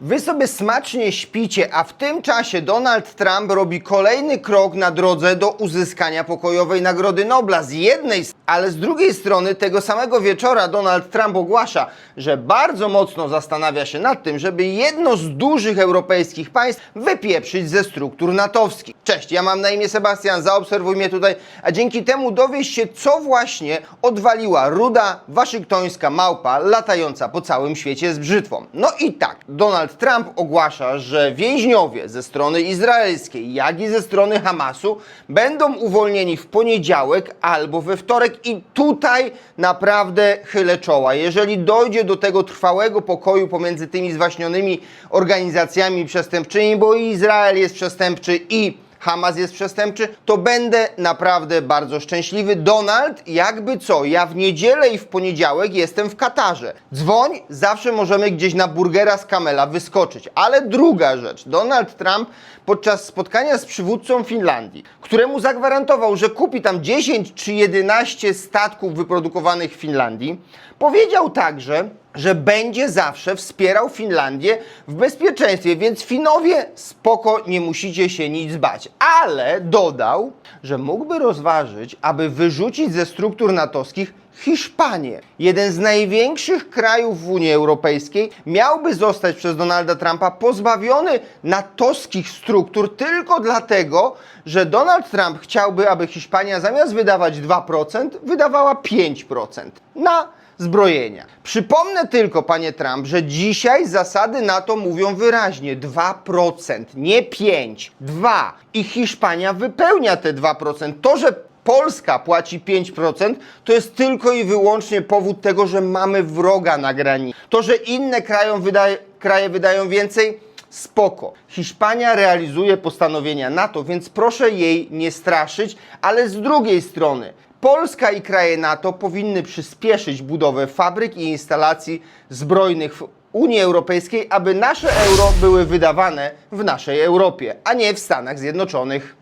Wy sobie smacznie śpicie, a w tym czasie Donald Trump robi kolejny krok na drodze do uzyskania pokojowej Nagrody Nobla. Z jednej, ale z drugiej strony tego samego wieczora Donald Trump ogłasza, że bardzo mocno zastanawia się nad tym, żeby jedno z dużych europejskich państw wypieprzyć ze struktur natowskich. Cześć, ja mam na imię Sebastian, zaobserwuj mnie tutaj, a dzięki temu dowiesz się, co właśnie odwaliła ruda waszyngtońska małpa latająca po całym świecie z brzytwą. No i tak, Donald Trump ogłasza, że więźniowie ze strony izraelskiej, jak i ze strony Hamasu będą uwolnieni w poniedziałek albo we wtorek i tutaj naprawdę chylę czoła. Jeżeli dojdzie do tego trwałego pokoju pomiędzy tymi zwaśnionymi organizacjami przestępczymi, bo Izrael jest przestępczy i Hamas jest przestępczy, to będę naprawdę bardzo szczęśliwy. Donald, jakby co, ja w niedzielę i w poniedziałek jestem w Katarze. Dzwoń, zawsze możemy gdzieś na burgera z Kamela wyskoczyć. Ale druga rzecz, Donald Trump podczas spotkania z przywódcą Finlandii, któremu zagwarantował, że kupi tam 10 czy 11 statków wyprodukowanych w Finlandii, powiedział także, że będzie zawsze wspierał Finlandię w bezpieczeństwie, więc Finowie spoko, nie musicie się nic bać. Ale dodał, że mógłby rozważyć, aby wyrzucić ze struktur natowskich Hiszpanię. Jeden z największych krajów w Unii Europejskiej miałby zostać przez Donalda Trumpa pozbawiony natowskich struktur tylko dlatego, że Donald Trump chciałby, aby Hiszpania zamiast wydawać 2%, wydawała 5% na zbrojenia. Przypomnę tylko, panie Trump, że dzisiaj zasady NATO mówią wyraźnie 2%, nie 5, 2. I Hiszpania wypełnia te 2%. To, że Polska płaci 5%, to jest tylko i wyłącznie powód tego, że mamy wroga na granicy. To, że inne krają wydaje, kraje wydają więcej, spoko. Hiszpania realizuje postanowienia NATO, więc proszę jej nie straszyć, ale z drugiej strony Polska i kraje NATO powinny przyspieszyć budowę fabryk i instalacji zbrojnych w Unii Europejskiej, aby nasze euro były wydawane w naszej Europie, a nie w Stanach Zjednoczonych.